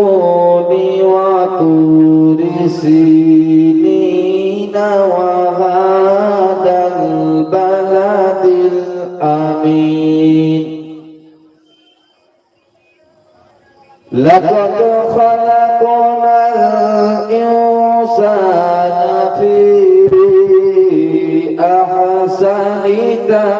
والزيتون وطور سينين وهذا البلد الأمين لقد خلقنا الإنسان في أحسن تقويم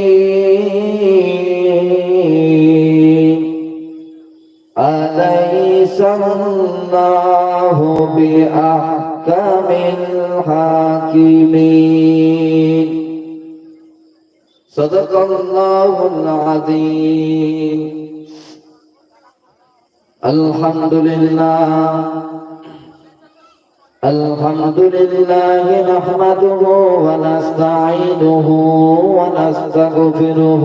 الله بأحكم الحاكمين صدق الله العظيم الحمد لله الحمد لله نحمده ونستعينه ونستغفره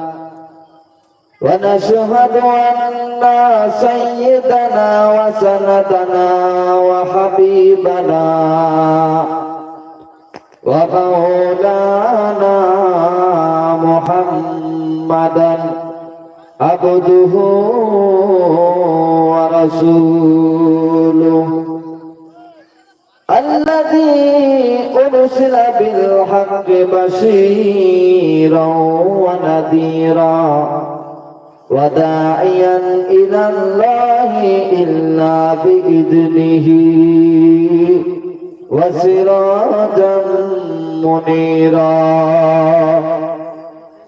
ونشهد أن سيدنا وسندنا وحبيبنا ومولانا محمدا عبده ورسوله الذي أرسل بالحق بشيرا ونذيرا وداعيا إلى الله إلا بإذنه. وسراجا منيرا.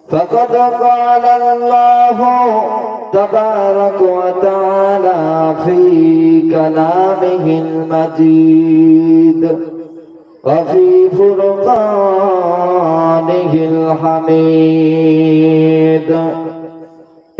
فقد قال الله تبارك وتعالى في كلامه المجيد وفي فرقانه الحميد.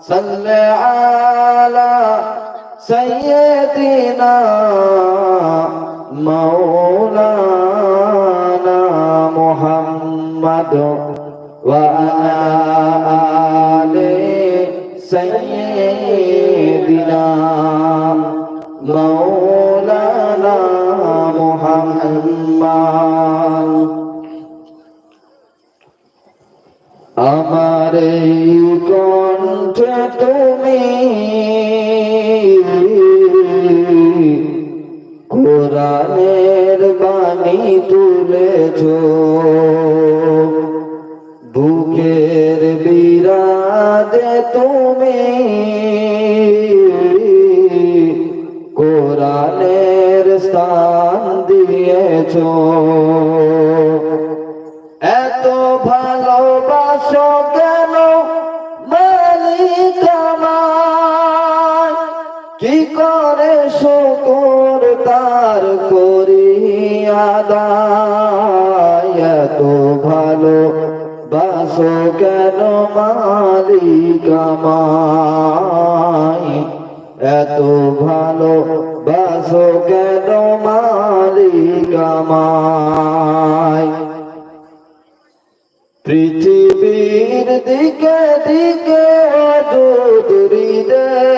صل على سيدنا مولانا محمد وعلى آل سيدنا مولانا مولانا محمد আমার এই কণ্ঠে তুমি কোরআনের বাণী তুলেছ। বুকের বিরাজে তুমি কোরআনের স্থান দিয়েছ। কেন এত ভালো বাসো কেন মালিক আমায় পৃথিবীর দিকে দিকে অদূরি দে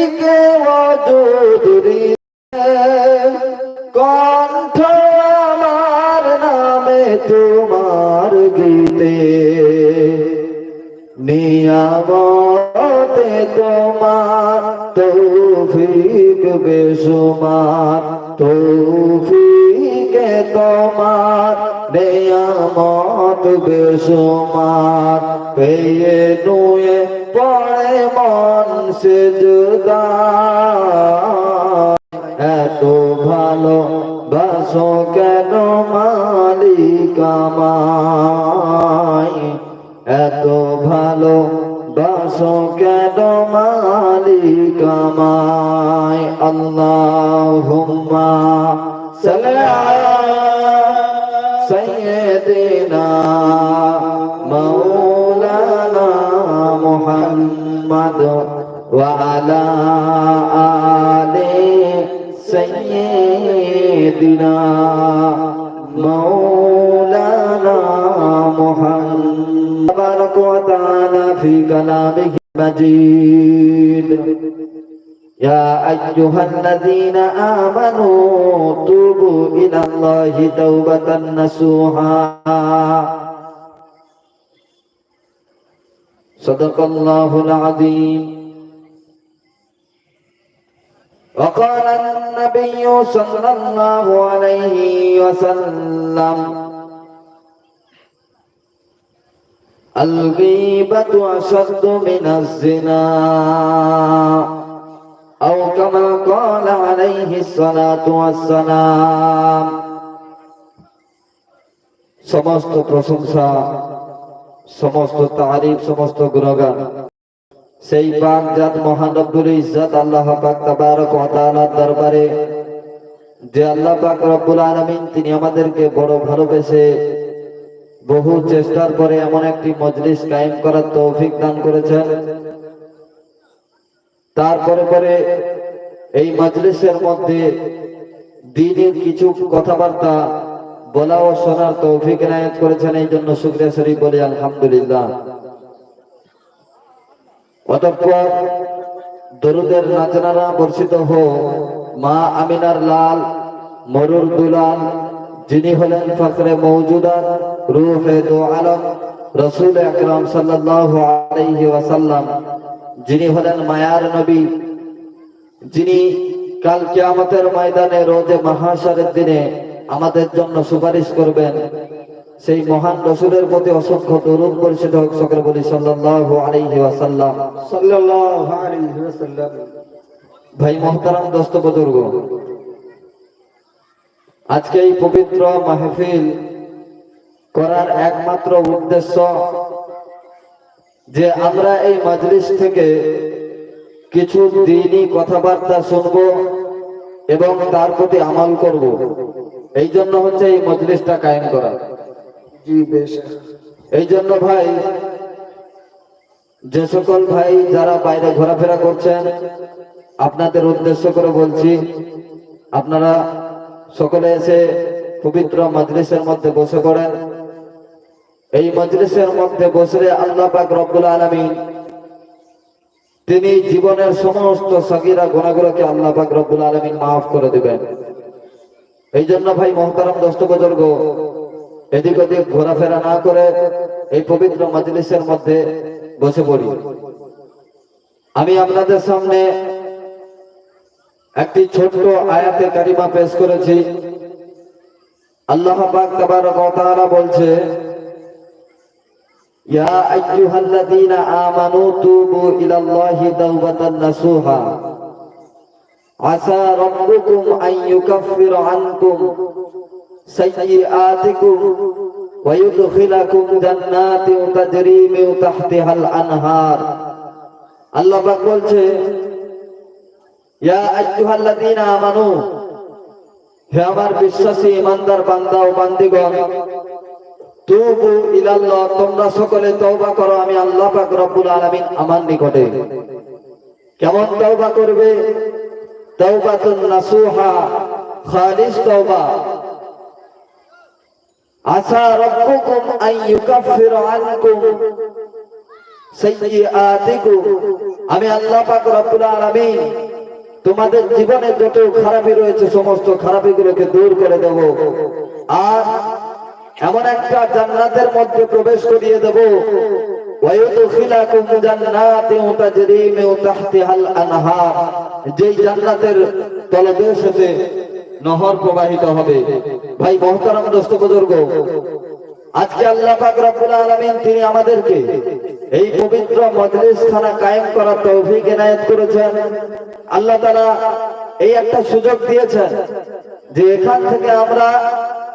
দিকে অদূরি। কণ্ঠ আমার নামে তোমার গীতে। নিয়ামতে তোমার তৌফিক বেসুমার তৌফিকে তোমার নিয়ামত বেসুমার পেয়ে নুয়ে পড়ে মন সে এত ভালো বাসো কেন মালিক এত ভালো বাসো কেন মালিক আমায়? আল্লাহুম্মা وعلى آل سيدنا مولانا محمد تبارك وتعالى في كلامه المجيد يا أيها الذين آمنوا توبوا إلى الله توبة نسوها صدق الله العظيم وقال النبي صلى الله عليه وسلم الغيبة أشد من الزنا أو كما قال عليه الصلاة والسلام সমস্ত প্রশংসা সমস্ত তারিফ সমস্ত গুণগান সেই পাক জাত মহানব্বুর ইজ্জত আল্লাহ পাক তাবারক ওয়া তাআলার দরবারে, যে আল্লাহ পাক রব্বুল আলামিন তিনি আমাদেরকে বড় ভালোবেসে বহু চেষ্টার পরে এমন একটি মজলিস কায়েম করার তৌফিক দান করেছেন। তারপরে পরে এই মজলিসের মধ্যে দিনের কিছু কথাবার্তা বলা ও শোনার তৌফিক এনায়েত করেছেন এই জন্য শুক্রিয়া শরীফ বলি আলহামদুলিল্লাহ। অতঃপর দরুদের নাচনারা বর্ষিত হোক মা আমিনার লাল, মরুর দুলাল, যিনি হলেন ফখরে মৌজুদার রুহে দো আলম, রসুল আকরাম সাল্লাল্লাহু আলাইহি ওয়াসাল্লাম, যিনি হলেন মায়ার নবী, যিনি কাল কিয়ামতের ময়দানে রোজে মহাশারের দিনে আমাদের জন্য সুপারিশ করবেন। সেই মহান রসুলের প্রতি অসংখ্য দরুদ পরিচিত হোক সকলে বলি সাল্লাল্লাহু আলাইহি ওয়াসাল্লাম। সাল্লাল্লাহু আলাইহি ওয়াসাল্লাম। ভাই মহতারাম দোস্ত বুজুর্গ আজকে এই পবিত্র মাহফিল করার একমাত্র উদ্দেশ্য যে আমরা এই মাজলিস থেকে কিছু দিনই কথাবার্তা শুনব এবং তার প্রতি আমল করব। এই জন্য হচ্ছে এই মজলিসটা কায়েম করা। এই জন্য ভাই, যে সকল ভাই যারা বাইরে ঘোরাফেরা করছেন, আপনাদের উদ্দেশ্য করে বলছি, আপনারা সকলে এসে পবিত্র মধ্যে বসে এই মধ্যে আল্লাহ পাক রব্বুল আলামিন তিনি জীবনের সমস্ত সগিরা গুণাগুলোকে আল্লাহ পাক রব্বুল আলামিন মাফ করে দিবেন। এই জন্য ভাই, মহতারাম দোস্ত বুজুর্গ এদিক ওদিক ঘোরাফেরা না করে এই পবিত্র মজলিসের মধ্যে বসে পড়ি। আমি আপনাদের সামনে একটি ছোট্ট আয়াতে কারিমা পেশ করেছি। আল্লাহ পাক বলছে, ইয়া আইয়ুহাল্লাযীনা আমানু তুবু ইলাল্লাহি তাওবাতান নাসুহা। আসা রাব্বুকুম আনকুম। ওয়া ইউদখিলাকুম জান্নাতিন তাজরি মিন তাহতিহাল আনহার। আল্লাহ পাক বলছে, ইয়া আইয়ুহাল্লাযীনা আমানু, হে আমার বিশ্বাসী ইমানদার বান্দা ও বান্দিগণ, তুবু ইলাল্লাহ, তোমরা সকলে তওবা করো, আমি আল্লাহ পাক রব্বুল আলামিন আমার নিকটে। কেমন তওবা করবে? তওবাতুন নাসুহা, খালিস তওবা। আমি আল্লাহ পাক রব্বুল তোমাদের জীবনে যত খারাপি রয়েছে, সমস্ত খারাপিগুলোকে দূর করে দেব। আর এমন একটা জান্নাতের মধ্যে প্রবেশ করিয়ে দেব। যেই জান্নাতের তলদেশে নহর প্রবাহিত হবে। ভাই মহতারাম দোস্ত বুজুর্গ, আজকে আল্লাহ পাক রব্বুল আলামিন তিনি আমাদেরকে এই পবিত্র মজলিস খানা কায়েম করার তৌফিক এনায়েত করেছেন। আল্লাহ তাআলা এই একটা সুযোগ দিয়েছেন যে এখান থেকে আমরা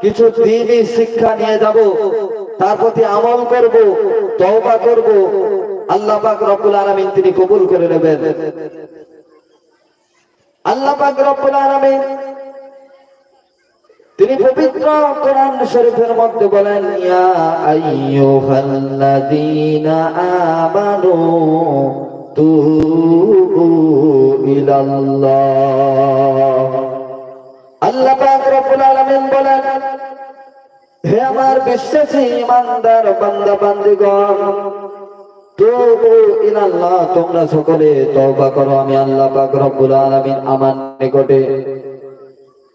কিছু দিনই শিক্ষা নিয়ে যাব, তার প্রতি আমল করব, তওবা করব। আল্লাহ পাক রব্বুল আলামিন তিনি কবুল করে নেবেন। আল্লাহ পাক রব্বুল আলামিন তিনি পবিত্র কোরআন শরীফের মধ্যে বলেন, ইয়া আইয়ুহাল্লাযীনা আমানু তুবু ইলাল্লাহ। আল্লাহ পাক রব্বুল আলামিন বলেন, হে আমার বিশ্বাসী ইমানদার বান্দা বান্দিগণ তোমরা সকলে তওবা করো। আমি আল্লাহ পাক রব্বুল আলামিন আমার নিকটে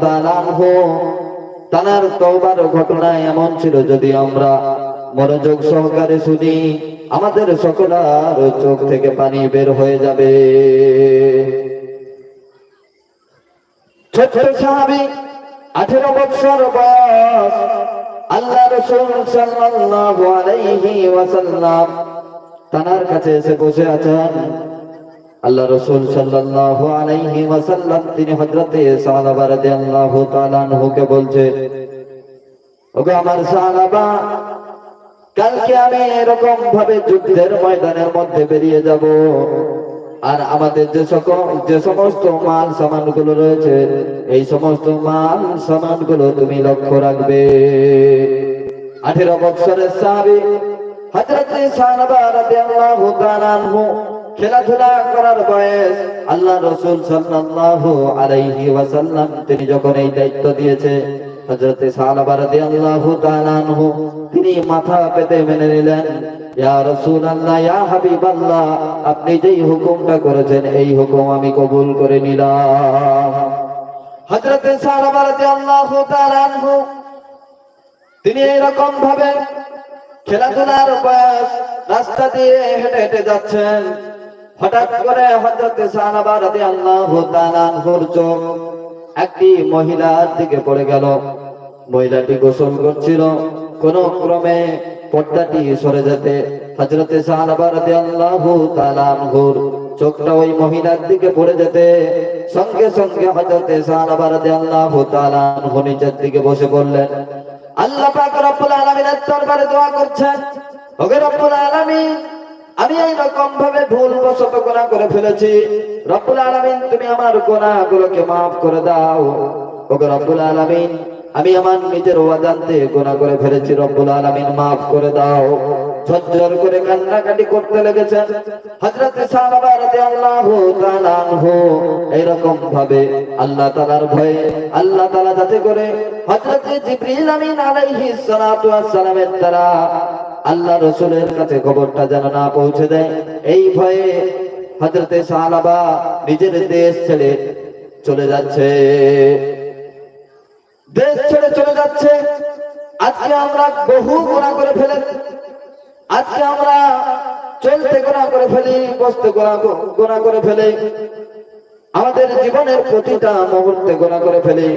তাআলা তানার তওবার ঘটনা এমন ছিল, যদি আমরা মনোযোগ সহকারে শুনি, আমাদের সকলার চোখ থেকে পানি বের হয়ে যাবে। আল্লাহ তানার কাছে এসে বসে আছেন। আল্লাহ রসুল সাল্লাল্লাহু আলাইহি ওয়াসাল্লাম, তিনি হযরতে সাহাবা রাদিয়াল্লাহু তাআলা আনহুকে বলছে, ওগো আমার সাহাবা, কালকে আমি এরকম ভাবে যুদ্ধের ময়দানের মধ্যে বেরিয়ে যাব, আর আমাদের যে সকল, যে সমস্ত মাল সামানগুলো রয়েছে, এই সমস্ত মাল সামানগুলো তুমি লক্ষ্য রাখবে। আঠেরো বৎসরের সাহাবি হযরত সাহাবা রাদিয়াল্লাহু তাআলা আনহু খেলাধুলা করার বয়স আল্লাহ রসুল সাল্লাল্লাহু আলাইহি ওয়াসাল্লাম, তিনি যখন এই দায়িত্ব দিয়েছে, হযরত সাহাবা রাদিয়াল্লাহু তাআলা আনহু, তিনি মাথা পেতে মেনে নিলেন, ইয়া রাসূলুল্লাহ, ইয়া হাবিবাল্লাহ, আপনি যেই হুকুমটা করেছেন, এই হুকুম আমি কবুল করে নিলাম। হযরত সাহাবা রাদিয়াল্লাহু তাআলা আনহু, তিনি এরকম ভাবে খেলাধুলার বয়স রাস্তা দিয়ে হেঁটে হেঁটে যাচ্ছেন। হঠাৎ করে হযরত সাহাবা একটি মহিলার দিকে পড়ে গেল। মহিলাটি গোসল করছিল। কোন ক্রমে পর্দাটি সরে যেতে চোখটা ওই মহিলার দিকে পড়ে যেতে সঙ্গে সঙ্গে হযরত সাহাবা দিকে বসে পড়লেন। আল্লাহ পাক রব্বুল আলামিনের দরবারে দোয়া করছেন। ওগে রব্বুল আমি এই রকম ভাবে ভুল বশত গুনাহ করে ফেলেছি। রব্বুল আলামিন, তুমি আমার গুনাহগুলোকে maaf করে দাও। ওগে রব্বুল আলামিন, আমি আমার নিজের অজান্তে গুনাহ করে ফেলেছি। রব্বুল আলামিন, maaf করে দাও। ঝরঝর করে কান্নাকাটি করতে লেগেছেন। হযরত সাহাবা রাদিয়াল্লাহু তাআলা আনহু এরকম ভাবে আল্লাহ তাআলার ভয়ে আল্লাহ তাআলা যাতে করে হযরত জিবরিল আমিন আলাইহিস সালাতু ওয়াস সালামের দ্বারা আল্লাহ রসুলের কাছে খবরটা যেন না পৌঁছে দেয়। এই ভয়ে হজরতে সাহাবা নিজের দেশ ছেড়ে চলে যাচ্ছে। দেশ ছেড়ে চলে যাচ্ছে। আজকে আমরা বহু গোনা করে ফেলে, আজকে আমরা চলতে গোনা করে ফেলি, বসতে গোনা করে ফেলি। আমাদের জীবনের প্রতিটা মুহূর্তে গোনা করে ফেলি।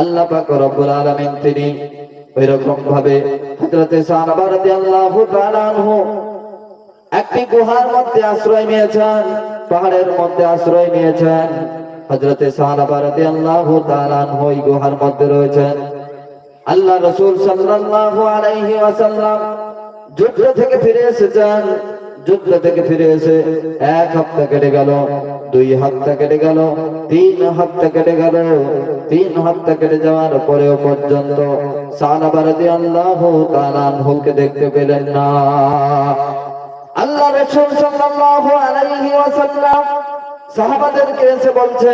আল্লাহ পাক রব্বুল আলামিন তিনি ওইরকম ভাবে একটি গুহার মধ্যে আশ্রয় নিয়েছেন, পাহাড়ের মধ্যে আশ্রয় নিয়েছেন। হযরতে সাহাবা রাদিয়াল্লাহু তাআলা ওই গুহার মধ্যে রয়েছেন। আল্লাহ রাসূল আলাইহি যুদ্ধ থেকে ফিরে এসেছেন। যুদ্ধ থেকে ফিরে এসে এক হপ্তাহ কেটে গেল, দুই হপ্তাহ কেটে গেল, তিন হপ্তাহ কেটে গেল। তিন হপ্তাহ কেটে যাওয়ার পরেও পর্যন্ত আল্লাহ দেখতে পেলেন না। আল্লাহ সাল্লাল্লাহু আলাইহি ওয়াসাল্লাম সাহাবাদেরকে এসে বলছে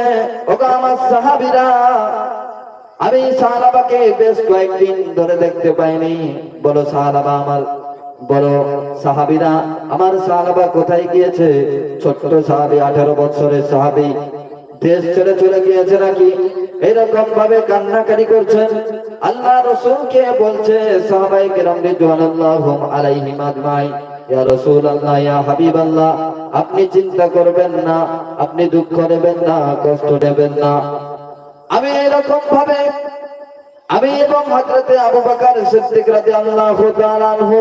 আমার সাহাবীরা, আমি সাহাবাকে বেশ কয়েকদিন ধরে দেখতে পাইনি। বলো, সাহাবা আমার বলো, সাহাবিরা, আমার সাহাবা কোথায় গিয়েছে? ছোট্ট সাহাবি, আঠারো বছরের সাহাবি। দেশ ছেড়ে চলে গিয়েছে নাকি? এরকম ভাবে কান্নাকারি করছেন। আল্লাহ রসুলকে বলছে সাহাবাই কেরাম রিজওয়ানুল্লাহুম আলাইহিম আজমাইন। ইয়া রাসূলুল্লাহ, ইয়া হাবিবাল্লাহ, আপনি চিন্তা করবেন না, আপনি দুঃখ নেবেন না, কষ্ট নেবেন না। আমি এরকম ভাবে আমি এবং হযরতে আবু বকর সিদ্দিক রাদিয়াল্লাহু তাআলা আনহু,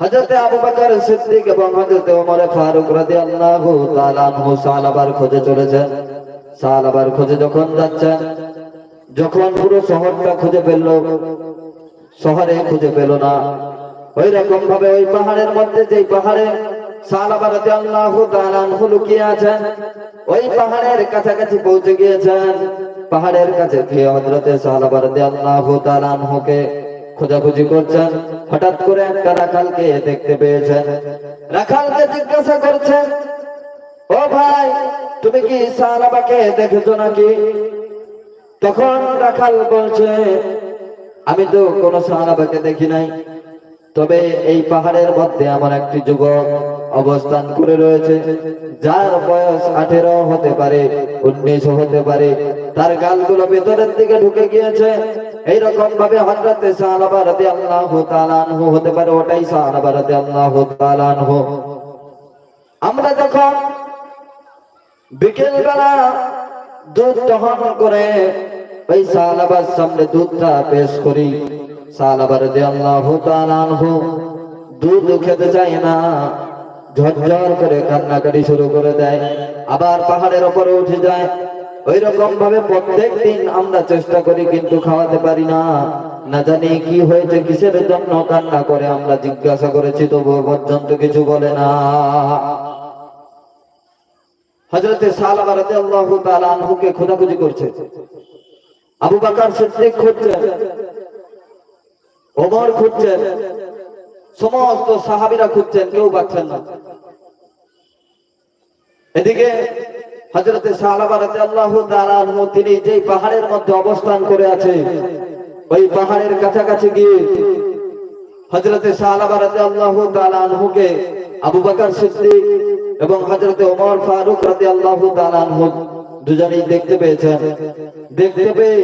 হযরতে আবু বকর সিদ্দিক এবং হযরতে ওমর ফারুক রাদিয়াল্লাহু তাআলা আনহু সালাবার খোঁজে চলেছেন। সালাবার খোঁজে যখন যাচ্ছেন, যখন পুরো শহরটা খুঁজে ফেলল শহরে খুঁজে পেল না। ওই রকম ভাবে ওই পাহাড়ের মধ্যে যেই পাহাড়ে সালাবার রাদিয়াল্লাহু তাআলা আনহু লুকিয়ে আছেন, ওই পাহাড়ের কাছাকাছি পৌঁছে গিয়েছেন। পাহাড়ের কাছে হযরতে সালাবার রাদিয়াল্লাহু তাআলা খোঁজাখুঁজি করছেন। হঠাৎ করে একটা রাখালকে দেখতে পেয়েছেন। রাখালকে জিজ্ঞাসা করছেন, ও ভাই, তুমি কি সালাবাকে দেখেছ নাকি? তখন রাখাল বলছে, আমি তো কোনো সাহাবাকে দেখি নাই। তবে এই পাহাড়ের মধ্যে আমার একটি যুবক অবস্থান করে রয়েছে, যার বয়স আঠেরো হতে পারে, উনিশ হতে পারে। তার গালগুলো ভেতরের দিকে ঢুকে গিয়েছে। এইরকম ভাবে হজরতে সাহাবা রাদিয়াল্লাহু তাআলা আনহু হতে পারে, ওটাই সাহাবা রাদিয়াল্লাহু তাআলা আনহু। আমরা যখন বিকেল বেলা দুধ দহন করে ওই সালাবার সামনে দুধটা পেশ করি আল্লাহু প্রত্যেক দিন আমরা চেষ্টা করি কিন্তু খাওয়াতে পারি না। জানি কি হয়েছে, কিসের জন্য কান্না করে আমরা জিজ্ঞাসা করেছি, তবুও পর্যন্ত কিছু বলে না। হজরতে সালাবা রাদিয়াল্লাহু তাআলা আনহুকে খোঁজাখুঁজি করছে। আবু বকর সিদ্দিক খুঁজছেন ওমর খুঁজছেন। সমস্ত সাহাবীরা খুঁজছেন, কেউ পাচ্ছেন না। এদিকে হজরতে তাআলা তিনি যেই পাহাড়ের মধ্যে অবস্থান করে আছে, ওই পাহাড়ের কাছাকাছি গিয়ে হজরতে সালাবা রাদিয়াল্লাহু তাআলা আবু বকর সিদ্দিক এবং হজরতে ওমর ফারুক রাদিয়াল্লাহু তাআলা আনহু দুজনেই দেখতে পেয়েছেন। দেখতে পেয়ে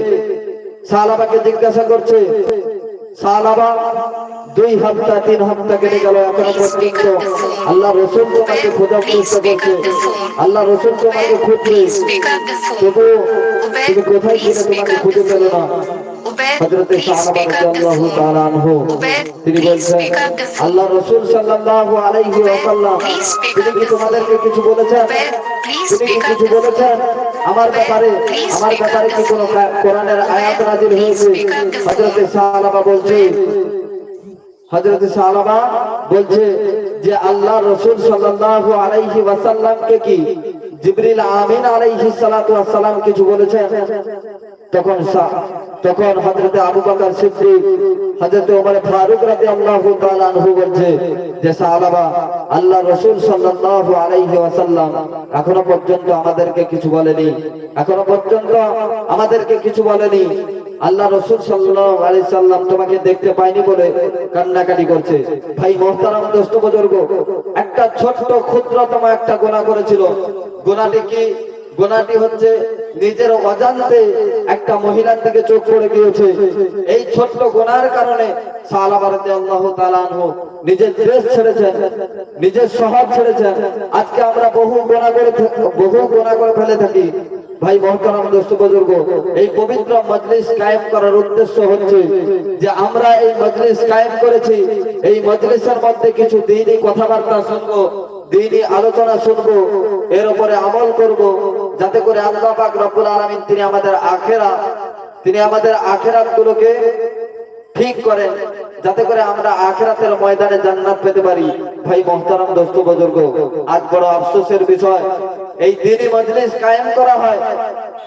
সালাবাকে জিজ্ঞাসা করছে সালাবা, দুই হপ্তাহ তিন হপ্তাহ কেটে গেল, এখনও পর্যন্ত আল্লাহ রসুল তোমাকে খোঁজার চেষ্টা করছে আল্লাহ রসুল তোমাকে খুঁজছে তবু. তুমি কোথায় ছিলে তোমাকে খুঁজে পেল না phone. Ubed, হযরতে please সাহাবা speak up the রাদিয়াল্লাহু তাআলা phone. আনহু Ubed, তিনি বলছেন speak up the phone. আল্লাহ রাসূল সাল্লাল্লাহু আলাইহি ওয়াসাল্লাম তিনি কি তোমাদেরকে কিছু বলেছেন তিনি কি কিছু বলেছেন আমার ব্যাপারে আমার ব্যাপারে কি কোনো কোরআনের আয়াত নাজিল হয়েছে হযরত সাহাবা বলছে হযরত সাহাবা বলছে যে আল্লাহ রাসূল সাল্লাল্লাহু আলাইহি ওয়াসাল্লামকে কি জিবরিল আমিন আলাইহিস সালাতু কিছু বলেছেন তখন তখন হযরত আবু বকর সিদ্দিক, হযরত ওমর ফারুক রাদিয়াল্লাহু তাআলা আনহু বলছে যে সাহাবা আল্লাহ রাসূল সাল্লাল্লাহু আলাইহি ওয়াসাল্লাম এখনও পর্যন্ত আমাদেরকে কিছু বলেনি। এখনও পর্যন্ত আমাদেরকে কিছু বলেনি। আল্লাহ রসুল সাল্লাম তোমাকে দেখতে পাইনি বলে কান্নাকাটি করছে। ভাই মোহতারাম দোস্ত বুজুর্গ, একটা ছোট্ট ক্ষুদ্রতম একটা গোনা করেছিল। গোনাটি কি? গোনাটি হচ্ছে নিজের অজান্তে একটা মহিলার দিকে চোখ পড়ে গিয়েছে। এই ছোট্ট গোনার কারণে যে আমরা এই মজলিস কায়েম করেছি। এই মজলিসের মধ্যে কিছু দিনই কথাবার্তা শুনব, দিনই আলোচনা শুনব, এর উপরে আমল করব। যাতে করে আল্লাহ পাক রব্বুল আলামিন তিনি আমাদের আখেরা তিনি আমাদের আখেরাত গুলোকে ঠিক করেন, যাতে করে আমরা আখেরাতের ময়দানে জান্নাত পেতে পারি। ভাই মোহতারাম দোস্ত বুজুর্গ, আজ বড় আফসোসের বিষয়, এই দিনই মজলিস কায়েম করা হয়,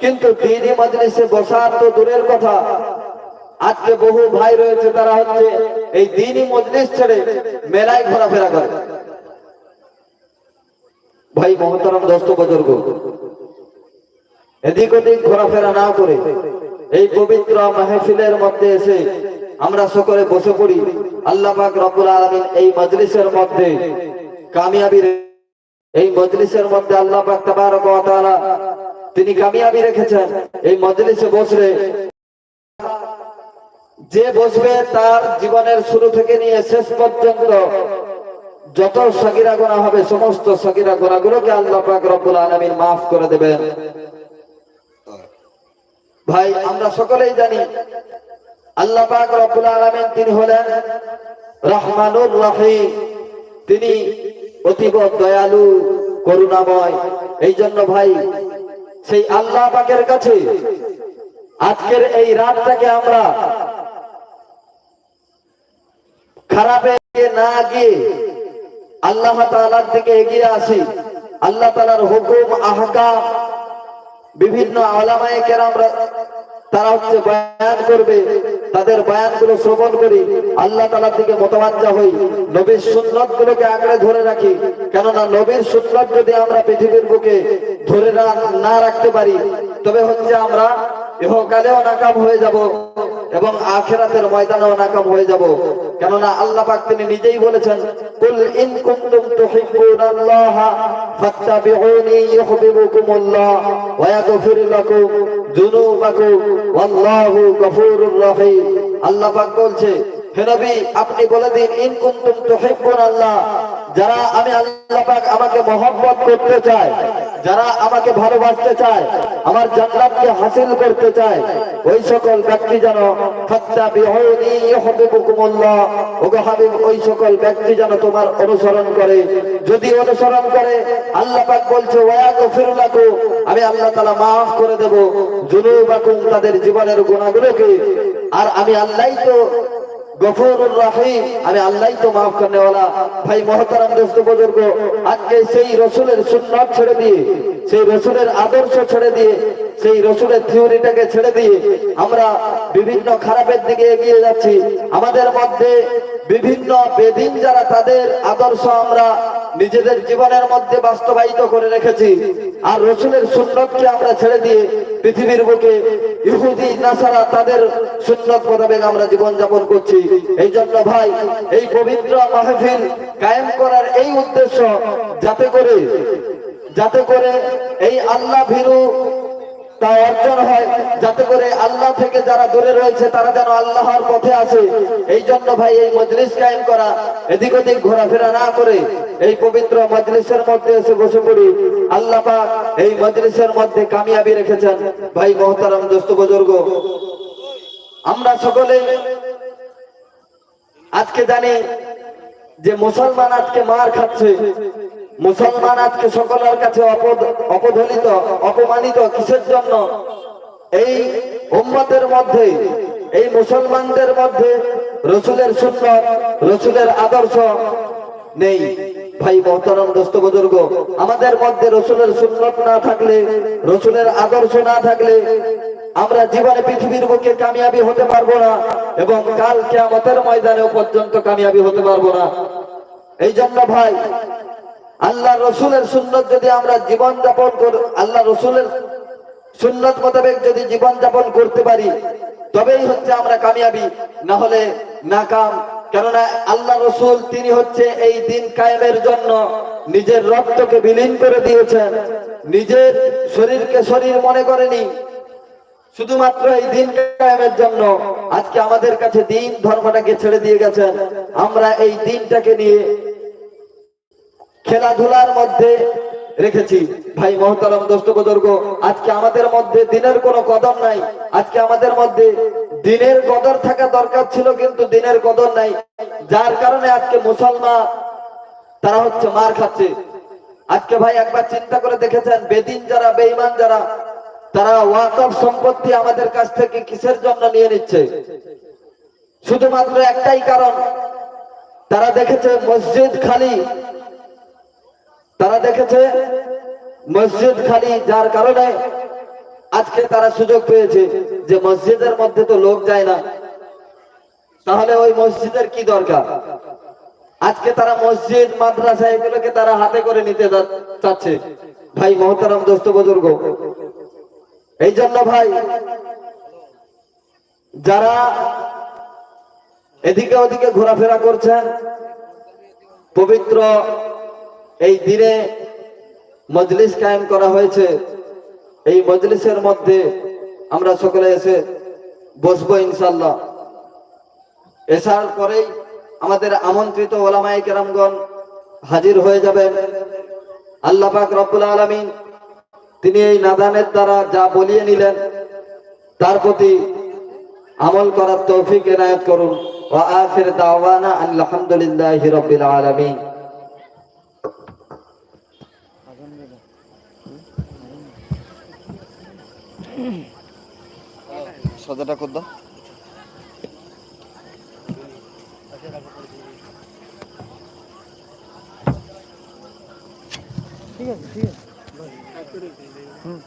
কিন্তু দিনই মজলিসে বসার তো দূরের কথা। আজকে বহু ভাই রয়েছে, তারা হচ্ছে এই দিনই মজলিস ছেড়ে মেলায় ঘোরাফেরা করে। ভাই মহতারাম দোস্ত বুজুর্গ এদিক ওদিক ঘোরাফেরা না করে এই পবিত্র মাহফিলের মধ্যে এসে আমরা সকলে বসে পড়ি। আল্লাহ পাক রব্বুল আলামিন এই মজলিসের মধ্যে কামিয়াবি এই মজলিসের মধ্যে আল্লাহ পাক তাবারক ওয়া তাআলা তিনি কামিয়াবি রেখেছেন। এই মজলিসে বসলে যে বসবে তার জীবনের শুরু থেকে নিয়ে শেষ পর্যন্ত যত সগিরা গোনা হবে, সমস্ত সগিরা গোনাগুলোকে আল্লাহ পাক রব্বুল আলামিন মাফ করে দেবেন। ভাই, আমরা সকলেই জানি আল্লাহ পাক রব্বুল আলামিন তিনি হলেন রহমানুর রহিম। তিনি অতীব দয়ালু, করুণাময়। এই জন্য ভাই, সেই আল্লাহ পাকের কাছে আজকের এই রাতটাকে আমরা খারাপে না গিয়ে আল্লাহ তাআলার দিকে এগিয়ে আসি। আল্লাহ তাআলার হুকুম, আহকাম বিভিন্ন আলামায়ে কেরামরা তারা হচ্ছে বয়ান করবে, তাদের বয়ানগুলো শ্রবণ করি, আল্লাহ তাআলার দিকে মোতাবাজ্জা হই, নবীর সুন্নাত গুলোকে আঁকড়ে ধরে রাখি, কেননা নবীর সুন্নাত যদি আমরা পৃথিবীর বুকে ধরে না রাখতে পারি, তবে হচ্ছে আমরা ইহকালেও নাকাম হয়ে যাব এবং আখেরাতের ময়দানেও নাকাম হয়ে যাব। কেননা আল্লাহ পাক তিনি নিজেই বলেছেন, কুল ইন কুনতুম তুহিব্বুনাল্লাহ ফাত্তাবিউনি ইউহিব্বুকুমুল্লাহ ওয়া ইয়াগফির লাকুম যুনুবাকুম ওয়াল্লাহু গফুরুর রহিম। আল্লাহ পাক বলছে, হে নবী, আপনি বলে দিন, ইন কুনতুম তুহিব্বুনাল্লাহ যারা আমি আল্লাহ পাক আমাকে মহব্বত করতে চায়, যারা আমাকে ভালোবাসতে চায়, আমার জান্নাতকে হাসিল করতে চায়, ওই সকল ব্যক্তি যেন অনুসরণ করে। যদি অনুসরণ করে, আল্লাহ পাক বলছে আমি আল্লাহ তাআলা maaf করে দেব। জুনুবাকুম তাদের জীবনের গুনাহগুলোকে আর আমি আল্লাহই তো গফুরুর রহিম আমি আল্লাহই তো মাফ করনে ওয়ালা ভাই মহতারাম দোস্ত বুজুর্গ, আজকে সেই রসুলের সুন্নাত ছেড়ে দিয়ে, সেই রসুলের আদর্শ ছেড়ে দিয়ে, সেই রসুলের থিওরিটাকে ছেড়ে দিয়ে আমরা বিভিন্ন খারাপের দিকে এগিয়ে যাচ্ছি। আমাদের মধ্যে বিভিন্ন বেদিন যারা তাদের আদর্শ আমরা নিজেদের জীবনের মধ্যে বাস্তবায়িত করে রেখেছি, আর রসুলের সুন্নতকে আমরা ছেড়ে দিয়ে পৃথিবীর বুকে ইহুদি, নাসারা তাদের সুন্নত মোতাবেক আমরা জীবন যাপন করছি। এই জন্য ভাই, এই পবিত্র মাহফিল কায়েম করার এই উদ্দেশ্য, যাতে করে যাতে করে এই আল্লাহ ভীরু তা অর্জন হয়। যাতে করে আল্লাহ থেকে যারা দূরে রয়েছে, তারা যেন আল্লাহর পথে আসে। এই জন্য ভাই, এই মজলিস কায়েম করা, এদিক ওদিক ঘোরাফেরা না করে এই পবিত্র মজলিসের মধ্যে এসে বসে পড়ি। আল্লাহ পাক এই মজলিসের মধ্যে কামিয়াবি রেখেছেন। ভাই, মহতারাম দোস্ত বুজুর্গ, আমরা সকলে আজকে জানি যে মুসলমান আজকে মার খাচ্ছে। মুসলমান আজকে সকলের কাছে অপদলিত, অপমানিত কিসের জন্য? এই উম্মতের মধ্যে, এই মুসলমানদের মধ্যে রসুলের সুন্নত, রসুলের আদর্শ নেই। ভাই মহতরম, দোস্ত বুজুর্গ, আমাদের মধ্যে রসুলের সুন্নত না থাকলে, রসুলের আদর্শ না থাকলে আমরা জীবনে পৃথিবীর বুকে কামিয়াবি হতে পারব না এবং কাল কেয়ামতের ময়দানেও পর্যন্ত কামিয়াবি হতে পারব না। এই জন্য ভাই আল্লাহ রসুলের সুন্নত যদি আমরা জীবন যাপন কর আল্লাহ রসুলের সুন্নত মোতাবেক যদি জীবন যাপন করতে পারি, তবেই হচ্ছে আমরা কামিয়াবি। না হলে নাকাম। কেননা আল্লাহ রসুল তিনি হচ্ছে এই দিন কায়েমের জন্য নিজের রক্তকে বিলীন করে দিয়েছেন। নিজের শরীরকে শরীর মনে করেনি। শুধুমাত্র এই দিন কায়েমের জন্য। আজকে আমাদের কাছে দিন ধর্মটাকে ছেড়ে দিয়ে গেছেন। আমরা এই দিনটাকে নিয়ে খেলাধুলার মধ্যে রেখেছি। ভাই মহতারাম দোস্ত বুজুর্গ, আজকে আমাদের মধ্যে দিনের কোনো কদর নাই। আজকে আমাদের মধ্যে দিনের কদর থাকা দরকার ছিল, কিন্তু দিনের কদর নাই। যার কারণে আজকে মুসলমান, তারা হচ্ছে মার খাচ্ছে। আজকে ভাই একবার চিন্তা করে দেখেছেন, বেদিন যারা, বেঈমান যারা, তারা ওয়াকফ সম্পত্তি আমাদের কাছ থেকে কিসের জন্য নিয়ে নিচ্ছে? শুধুমাত্র একটাই কারণ, তারা দেখেছে মসজিদ খালি তারা দেখেছে মসজিদ খালি যার কারণে আজকে তারা সুযোগ পেয়েছে যে মসজিদের মধ্যে তো লোক যায় না। তাহলে ওই মসজিদের কি দরকার? আজকে তারা মসজিদ, মাদ্রাসা এগুলোকে তারা হাতে করে নিতে চাচ্ছে। ভাই মহতারাম দোস্ত বুজুর্গ, এই জন্য ভাই যারা এদিকে ওদিকে ঘোরাফেরা করছেন, পবিত্র এই দিনে মজলিস কায়েম করা হয়েছে। এই মজলিসের মধ্যে আমরা সকলে এসে বসবো ইনশাল্লাহ এসার পরেই আমাদের আমন্ত্রিত ওলামাই কেরামগণ হাজির হয়ে যাবেন। আল্লাহ পাক রব্বুল আলমিন তিনি এই নাদানের দ্বারা যা বলিয়ে নিলেন, তার প্রতি আমল করার তৌফিক এনায়ত করুন। ও আখির দাওয়ানা আলহামদুলিল্লাহি রাব্বিল আলামিন। সাদাটা কর দাও। ঠিক আছে ঠিক আছে। হুম।